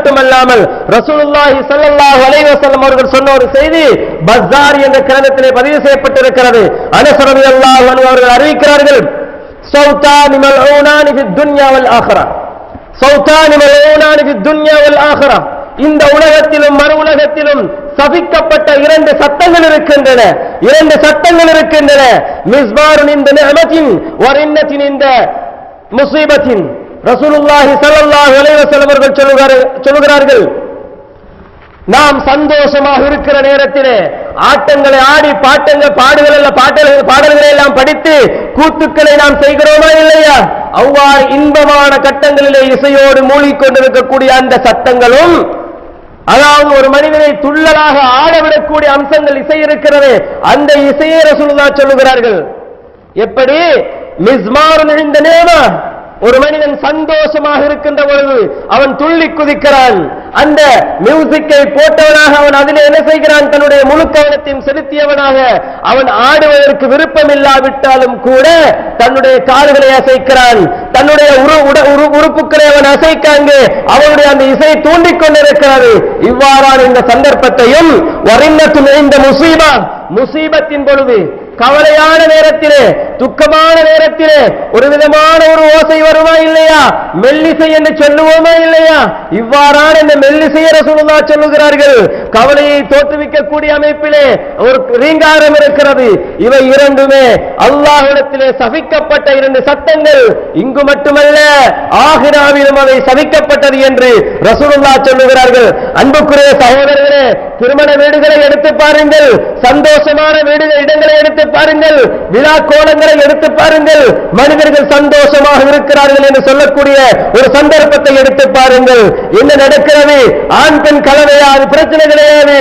மட்டுமல்லாமல் ரசூலுல்லாஹி ஸல்லல்லாஹு அலைஹி வஸல்லம் அவர்கள் சொன்ன ஒரு செய்தி பஸார் என்ற கிரந்தத்திலே பதிவு செய்யப்பட்டிருக்கிறது. அனஸ் ரலியல்லாஹு அன்ஹு அவர்கள் அறிவிக்கிறார்கள் சௌதானி மல்ஊனானி ஃபித் துன்யா வல் ஆখিরা சௌதானி மல்ஊனானி ஃபித் துன்யா வல் ஆখিরা இந்த உலகத்திலும் மறு உலகத்திலும் சபிக்கப்பட்ட இரண்டு சத்தங்கள் இருக்கின்றன. இரண்டு சட்டங்கள் இருக்கின்றன. மிஸ்பாருன் இந்த நியமத்தின் ஒரு இன்னத்தின் இந்த முசீபத்தின். ரசூலுல்லாஹி ஸல்லல்லாஹு அலைஹி வஸல்லம் அவர்கள் சொல்லுகிறார்கள் சொல்லுகிறார்கள். நாம் சந்தோஷமாக இருக்கிற நேரத்திலே ஆட்டங்களை ஆடி பாட்டங்கள் பாடுகள் எல்லாம் பாட்டல்கள் பாடல்களை எல்லாம் படித்து கூத்துக்களை நாம் செய்கிறோமா இல்லையா? அவ்வாறு இன்பமான கட்டங்களிலே இசையோடு மூழ்கிக் கொண்டிருக்கக்கூடிய அந்த சத்தங்களும் அதாவது ஒரு மனிதனை துள்ளலாக ஆடவிடக்கூடிய அம்சங்கள் இசை இருக்கிறது அந்த இசையை ரசூலுல்லா சொல்லுகிறார்கள். எப்படி? மிஸ்மார் இந்த நேமா? ஒரு மனிதன் சந்தோஷமாக இருக்கின்ற பொழுது அவன் துள்ளி குதிக்கிறான். அந்த மியூசிக்கை போட்டவனாக அவன் அதில் என்ன செய்கிறான்? தன்னுடைய முழு கவனத்தையும் செலுத்தியவனாக அவன் ஆடுவதற்கு விருப்பம் இல்லாவிட்டாலும் கூட தன்னுடைய கால்களை அசைக்கிறான். தன்னுடைய உரு- உட- உரு- உறுப்புகளை அவன் அசைக்காங்க அவனுடைய அந்த இசை தூண்டிக் கொண்டிருக்கிறது. இவ்வாறான இந்த சந்தர்ப்பத்தையும் வரிந்த துணை இந்த முசீபா முசீபத்தின் பொழுது கவலையான நேரத்திலே துக்கமான நேரத்திலே ஒரு விதமான ஒரு ஓசை வருமா இல்லையா? மெல்லிசை என்று சொல்லுவோமா இல்லையா? இவ்வாறான இந்த மெல்லிசையை ரசூலுல்லா சொல்லுகிறார்கள். கவலையை தோற்றுவிக்கக்கூடிய அமைப்பிலே ஒரு ரீங்காரம் இருக்கிறது. இவை இரண்டுமே அல்லாஹிடத்திலே சபிக்கப்பட்ட இரண்டு சத்தங்கள் இங்கு மட்டுமல்ல ஆகிராவிலும் அவை சபிக்கப்பட்டது என்று ரசூலுல்லா சொல்லுகிறார்கள். அன்புக்குரிய சகோதரர்களே திருமண வீடுகளை எடுத்து பாருங்கள். சந்தோஷமான வீடுகள் இடங்களை எடுத்து பாருங்கள். விழா கோலங்களை எடுத்து பாருங்கள். மனிதர்கள் சந்தோஷம் இருக்கிறார்கள் என்று சொல்லக்கூடிய ஒரு சந்தர்ப்பத்தை எடுத்து பாருங்கள். என்ன நடக்கிறது? ஆண் பெண் கலவையா அது பிரச்சனை கிடையாது.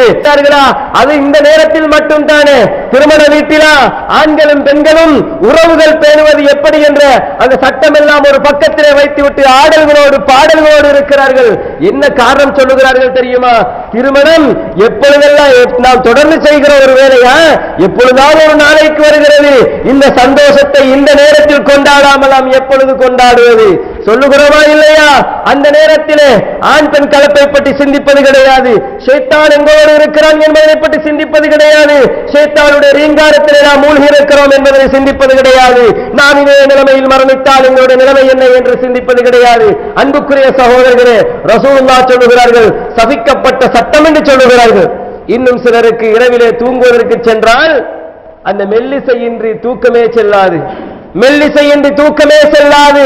அது இந்த நேரத்தில் மட்டும் தானே திருமண வீட்டிலா? ஆண்களும் பெண்களும் உறவுகள் பேணுவது எப்படி என்ற அந்த சட்டம் எல்லாம் ஒரு பக்கத்திலே வைத்துவிட்டு ஆடல்களோடு பாடல்களோடு இருக்கிறார்கள். என்ன காரணம் சொல்லுகிறார்கள் தெரியுமா? திருமணம் எப்பொழுதெல்லாம் நாம் தொடர்ந்து செய்கிற ஒரு வேலையா? எப்பொழுதாவது ஒரு நாளைக்கு வருகிறது. இந்த சந்தோஷத்தை இந்த நேரத்தில் கொண்டாடாமல் நாம் எப்பொழுது கொண்டாடுவது? சொல்லுகிறோமா இல்லையா? அந்த நேரத்திலே ஆண் பெண் கலப்பை பற்றி சிந்திப்பது கிடையாது. ஷேத்தான் எங்களோடு இருக்கிறான் என்பதை பற்றி சிந்திப்பது கிடையாது. ஷேத்தானுடைய ரீங்காரத்திலே நாம் மூழ்கி இருக்கிறோம் என்பதை சிந்திப்பது கிடையாது. நாம் இதே நிலைமையில் மரணித்தால் எங்களுடைய நிலைமை என்ன என்று சிந்திப்பது கிடையாது. அன்புக்குரிய சகோதரர்களே ரசூல்லா சொல்லுகிறார்கள் சபிக்கப்பட்ட சட்டம் என்று சொல்லுகிறார்கள். இன்னும் சிலருக்கு இரவிலே தூங்குவதற்கு சென்றால் அந்த மெல்லிசையின்றி தூக்கமே செல்லாது. மெல்லிசையின்றி தூக்கமே செல்லாது.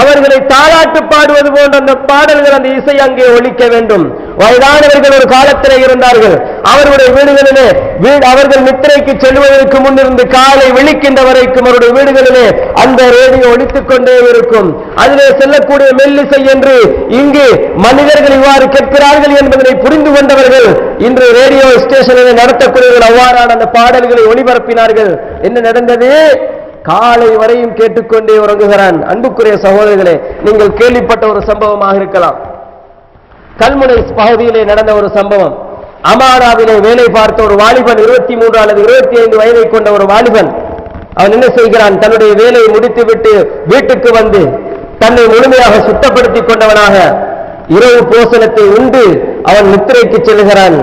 அவர்களை தாளாட்டு பாடுவது போன்ற அந்த பாடல்கள் அந்த இசை அங்கே ஒழிக்க வேண்டும். வயதானவர்கள் ஒரு காலத்திலே இருந்தார்கள். அவர்களுடைய வீடுகளிலே அவர்கள் நித்திரைக்கு செல்வதற்கு முன்னிருந்து காலை விழிக்கின்ற வரைக்கும் அவருடைய வீடுகளிலே அந்த ரேடியோ ஒழித்துக் கொண்டே இருக்கும். அதிலே செல்லக்கூடிய மெல்லிசை என்று இங்கு மனிதர்கள் இவ்வாறு கேட்கிறார்கள் என்பதனை புரிந்து கொண்டவர்கள் இன்று ரேடியோ ஸ்டேஷனில் நடத்தக்கூடியவர்கள் அவ்வாறான அந்த பாடல்களை ஒளிபரப்பினார்கள். என்ன நடந்தது? காலை வரையும் கேட்டுக்கொண்டே உறங்குகிறான் அன்புக்குரிய சகோதரர்களே நீங்கள் கேள்விப்பட்ட ஒரு சம்பவமாக இருக்கலாம். கல்முனை பகுதியிலே நடந்த ஒரு சம்பவம். அமாராவிலே வேலை பார்த்த ஒரு வாலிபன் இருபத்தி மூன்று அல்லது இருபத்தி ஐந்து வயதை கொண்ட ஒரு வாலிபன் அவன் என்ன செய்கிறான்? தன்னுடைய வேலையை முடித்துவிட்டு வீட்டுக்கு வந்து தன்னை முழுமையாக சுத்தப்படுத்திக் கொண்டவனாக இரவு போசனத்தை உண்டு அவன் நித்திரைக்கு செல்கிறான்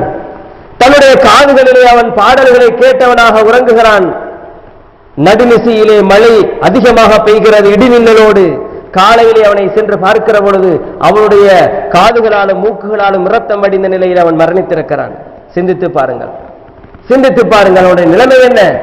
தன்னுடைய காதுகளிலே அவன் பாடல்களை கேட்டவனாக உறங்குகிறான். நடுநிசையிலே மழை அதிகமாக பெய்கிறது இடிமின்னலோடு. காலையிலே அவனை சென்று பார்க்கிற பொழுது அவனுடைய காதுகளாலும் மூக்குகளாலும் இரத்தம் அடிந்த நிலையில் அவன் மரணித்திருக்கிறான். சிந்தித்து பாருங்கள். சிந்தித்து பாருங்கள் அவனுடைய நிலைமை என்ன?